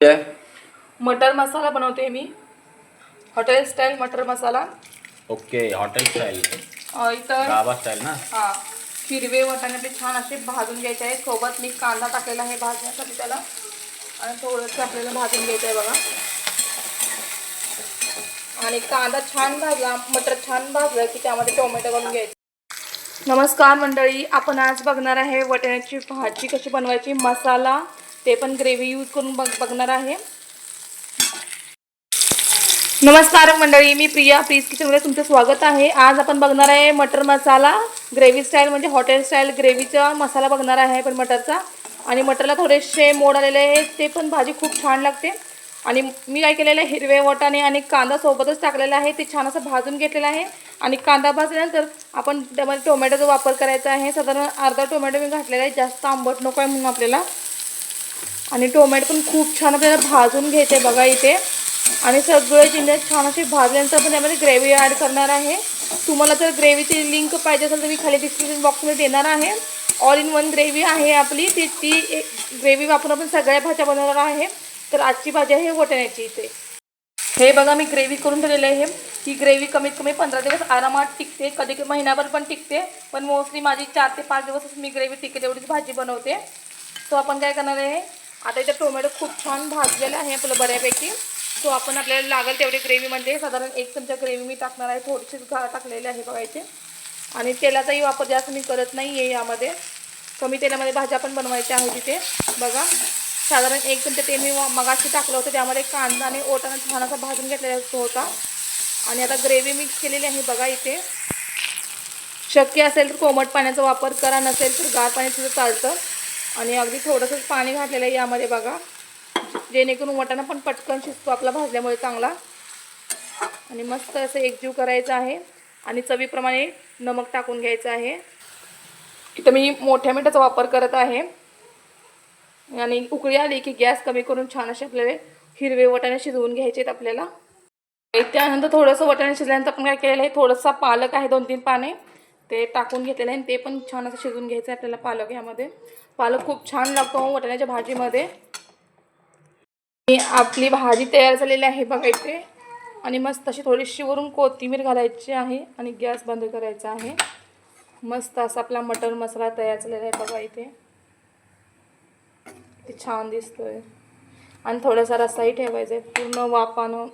आहे मटर मसाला बनवते मी. Hotel style matar masala. Okay hotel style. Um, इथं गाबा स्टाईल ना? हा हिरवे वाटाणे आपले छान असे भाजून घ्यायचे आहेत. सोबत मी कांदा टाकलेला आहे भाजण्यासाठी त्याला. आणि थोडंसं आपल्याला भाजून घ्यायचं आहे बघा. आणि कांदा छान भाजला मटर छान भाजलं की त्यामध्ये टोमॅटो घालून घ्यायचे. नमस्कार मंडळी आपण आज बघणार आहे वाटाण्याची भाजी कशी बनवायची मसाला ते पण ग्रेव्ही यूज करून बघ बघणार आहे. नमस्कार मंडळी मी प्रिया प्लीज किचनमध्ये तुमचं स्वागत आहे. आज आपण बघणार आहे मटर मसाला. ग्रेव्ही स्टाईल म्हणजे हॉटेल स्टाईल ग्रेव्हीचा मसाला बघणार आहे पण मटरचा. आणि मटरला थोडेसे मोड आलेले आहेत ते पण भाजी खूप छान लागते. आणि मी काय केलेलं आहे हिरवे वटाणे आणि कांदा सोबतच टाकलेला आहे ते छान असं भाजून घेतलेलं आहे. आणि कांदा भाजल्यानंतर आपण त्यामध्ये टोमॅटोचा वापर करायचा आहे. साधारण अर्धा टोमॅटो मी घातलेला आहे जास्त आंबट नको आहे म्हणून आपल्याला. आणि टोमॅटो पण खूप छान आपल्याला भाजून घ्यायचे बघा इथे. आणि सगळे जिन्नस छान असे भाजल्यानंतर पण यामध्ये ग्रेव्ही ॲड करणार आहे. तुम्हाला जर ग्रेव्हीची लिंक पाहिजे असेल तर मी खाली डिस्क्रिप्शन बॉक्समध्ये देणार आहे. ऑल इन वन ग्रेव्ही आहे आपली. ती ती ग्रेव्ही वापरून आपण सगळ्या भाज्या बनवणार आहे. तर आजची भाजी आहे वटण्याची इथे. हे बघा मी ग्रेव्ही करून ठेवलेली आहे. ही ग्रेव्ही कमीत कमी पंधरा दिवस आरामात टिकते. कधी कधी महिनाभर पण टिकते. पण मोस्टली माझी चार ते पाच दिवसच मी ग्रेव्ही टिकते एवढीच भाजी बनवते. सो आपण काय करणार आहे? आता इथे टोमॅटो खूप छान भाजलेला आहे आपलं बऱ्यापैकी. सो आपण आपल्याला लागेल तेवढी ग्रेव्हीमध्ये साधारण एक चमचा ग्रेव्ही मी टाकणार आहे. थोडीशीच घा टाकलेली आहे बघायचे. आणि तेलाचाही वापर जास्त मी करत नाही आहे यामध्ये. कमी तेलामध्ये भाज्या पण बनवायच्या आहेत तिथे बघा. साधारण एक चमचा तेल मी मगाशी टाकलं होतं. त्यामध्ये कांदा आणि ओटाणा छान असा भाजून घेतलेला होता. आणि आता ग्रेव्ही मिक्स केलेली आहे बघा इथे. शक्य असेल तर कोमट पाण्याचा वापर करा. नसेल तर गार पाणी चालतं. आणि अगदी थोडंसंच पाणी घातलेलं आहे यामध्ये बघा. जेणेकरून वाटाणा पण पटकन शिजतो आपला भाजल्यामुळे चांगला. आणि मस्त असं एकजीव करायचं आहे. आणि चवीप्रमाणे नमक टाकून घ्यायचं आहे. इथं मी मोठ्या मिठाचा वापर करत आहे. आणि उकळी आली की गॅस कमी करून छान असे आपल्याला हिरवे वाटाणे शिजवून घ्यायचे आहेत आपल्याला. त्यानंतर थोडंसं वाटाणे शिजल्यानंतर आपण काय केलेलं आहे? थोडंसं पालक आहे दोन तीन पाने. ते टाकून घेतलेलं आहे आणि ते पण छान असं शिजवून घ्यायचं आहे आपल्याला पालक यामध्ये पालक खूप छान लागतो हो वटाण्याच्या भाजीमध्ये. आणि आपली भाजी तयार झालेली आहे बघा इथे आणि मस्त अशी थोडीशी वरून कोथिंबीर घालायची आहे आणि गॅस बंद करायचा आहे. मस्त असा आपला मटर मसाला तयार झालेला आहे बघा इथे. ते छान दिसतोय. आणि थोडासा रस्साही ठेवायचा आहे पूर्ण वापानं